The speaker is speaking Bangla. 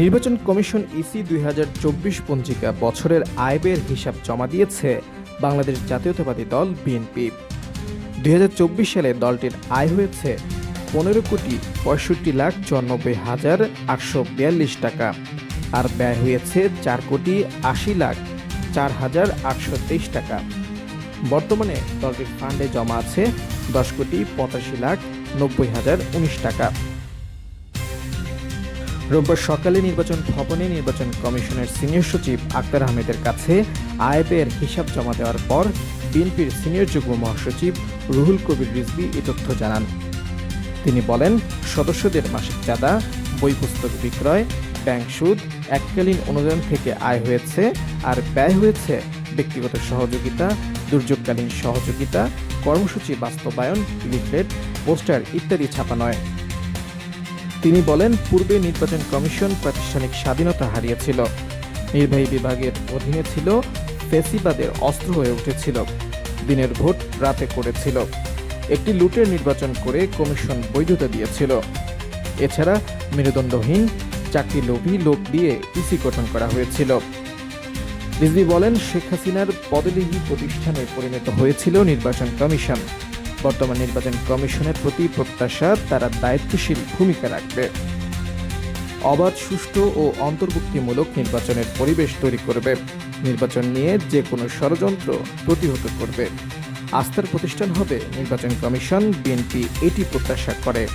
নির্বাচন কমিশন ইসি দুই হাজার চব্বিশ পঞ্জিকা বছরের আয় ব্যয়ের হিসাব জমা দিয়েছে বাংলাদেশ জাতীয়তাবাদী দল বিএনপি। দুই হাজার চব্বিশ সালে দলটির আয় হয়েছে পনেরো কোটি পঁয়ষট্টি লাখ চুরানব্বই হাজার আটশো বিয়াল্লিশ টাকা আর ব্যয় হয়েছে চার কোটি আশি লাখ চার হাজার আটশো তেইশ টাকা। বর্তমানে দলটির ফান্ডে জমা আছে দশ কোটি পঁচাশি লাখ নব্বই হাজার উনিশ টাকা। রোববার সকালে নির্বাচন ভবনে নির্বাচন কমিশনের সিনিয়র সচিব আক্তার আহমেদের কাছে আয় ব্যয়ের হিসাব জমা দেওয়ার পর বিএনপির সিনিয়র যুগ্ম মহাসচিব রুহুল কবির রিজভি এ তথ্য জানান। তিনি বলেন, সদস্যদের মাসিক চাঁদা বই পুস্তক বিক্রয়, ব্যাংক সুদ, এককালীন অনুদান থেকে আয় হয়েছে আর ব্যয় হয়েছে ব্যক্তিগত সহযোগিতা, দুর্যোগকালীন সহযোগিতা, কর্মসূচি বাস্তবায়ন, লিফলেট, পোস্টার ইত্যাদি ছাপানয় তিনি বলেন, পূর্বে নির্বাচন কমিশন প্রাতিষ্ঠানিক স্বাধীনতা হারিয়েছিল। নির্বাহী বিভাগের অধীনে ছিল, ফেসিবাদের অস্ত্র হয়ে উঠেছিল, দিনের ভোট রাতে করেছিল। একটি লুটের নির্বাচন করে কমিশন বৈধতা দিয়েছিল। এছাড়া মেরুদণ্ডহীন চাকরি লোভী লোক দিয়ে ইসি গঠন করা হয়েছিল। রিজভি বলেন, শেখ হাসিনার পদবিহী প্রতিষ্ঠানে পরিণত হয়েছিল নির্বাচন কমিশন। বর্তমান নির্বাচন কমিশনের প্রতি প্রত্যাশা, তারা দায়িত্বশীল ভূমিকা রাখবে। অবাধ, সুষ্ঠু ও অন্তর্ভুক্তিমূলক নির্বাচনের পরিবেশ তৈরি করবে। নির্বাচন নিয়ে যে কোনো ষড়যন্ত্র প্রতিহত করবে। আস্থার প্রতিষ্ঠান হবে নির্বাচন কমিশন, বিএনপি এটি প্রত্যাশা করে।